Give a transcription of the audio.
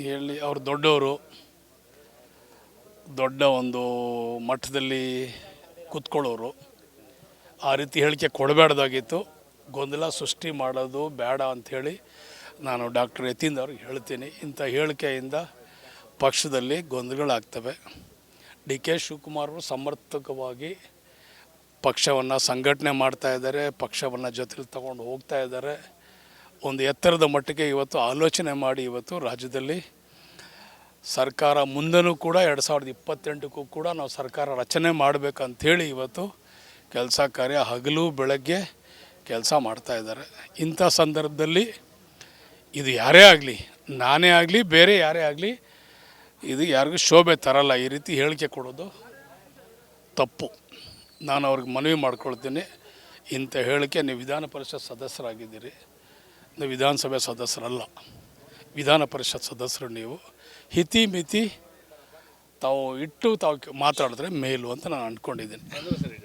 ಹೇಳಿ, ಅವ್ರು ದೊಡ್ಡವರು. ದೊಡ್ಡ ಒಂದು ಮಠದಲ್ಲಿ ಕೂತ್ಕೊಳ್ಳೋರು. ಆ ರೀತಿ ಹೇಳಿಕೆ ಕೊಡಬೇಡ್ದಾಗಿತ್ತು ಗೊಂದಲ ಸೃಷ್ಟಿ ಮಾಡೋದು ಬೇಡ ಅಂಥೇಳಿ ನಾನು ಡಾಕ್ಟರ್ ಯತೀಂದ್ರ ಅವ್ರಿಗೆ ಹೇಳ್ತೀನಿ. ಇಂಥ ಹೇಳಿಕೆಯಿಂದ ಪಕ್ಷದಲ್ಲಿ ಗೊಂದಲಗಳಾಗ್ತವೆ. ಡಿ ಕೆ ಶಿವಕುಮಾರ್ ಅವರು ಸಮರ್ಥಕವಾಗಿ ಪಕ್ಷವನ್ನು ಸಂಘಟನೆ ಮಾಡ್ತಾ ಇದ್ದಾರೆ, ಪಕ್ಷವನ್ನು ಜೊತೆಲಿ ತಗೊಂಡು ಹೋಗ್ತಾ ಇದ್ದಾರೆ. ಒಂದು ಎತ್ತರದ ಮಟ್ಟಿಗೆ ಇವತ್ತು ಆಲೋಚನೆ ಮಾಡಿ ಇವತ್ತು ರಾಜ್ಯದಲ್ಲಿ ಸರ್ಕಾರ ಮುಂದೆನೂ ಕೂಡ ಎರಡು ಸಾವಿರದ ಇಪ್ಪತ್ತೆಂಟಕ್ಕೂ ಕೂಡ ನಾವು ಸರ್ಕಾರ ರಚನೆ ಮಾಡಬೇಕಂಥೇಳಿ ಇವತ್ತು ಕೆಲಸ ಕಾರ್ಯ ಹಗಲು ಬೆಳಗ್ಗೆ ಕೆಲಸ ಮಾಡ್ತಾ ಇದ್ದಾರೆ. ಇಂಥ ಸಂದರ್ಭದಲ್ಲಿ ಇದು ಯಾರೇ ಆಗಲಿ, ನಾನೇ ಆಗಲಿ, ಬೇರೆ ಯಾರೇ ಆಗಲಿ, ಇದು ಯಾರಿಗೂ ಶೋಭೆ ತರಲ್ಲ. ಈ ರೀತಿ ಹೇಳಿಕೆ ಕೊಡೋದು ತಪ್ಪು. ನಾನು ಅವ್ರಿಗೆ ಮನವಿ ಮಾಡ್ಕೊಳ್ತೀನಿ. ಇಂಥ ಹೇಳಿಕೆ ನೀವು ವಿಧಾನ ಪರಿಷತ್ ಸದಸ್ಯರಾಗಿದ್ದೀರಿ. ನೀವು ವಿಧಾನಸಭೆ ಸದಸ್ಯರಲ್ಲ. ವಿಧಾನ ಪರಿಷತ್ ಸದಸ್ಯರು ನೀವು. ಹಿತಿ ಮಿತಿ ತಾವು ಇಟ್ಟು ತಾವು ಮಾತಾಡಿದ್ರೆ ಮೇಲು ಅಂತ ನಾನು ಅಂದ್ಕೊಂಡಿದ್ದೀನಿ.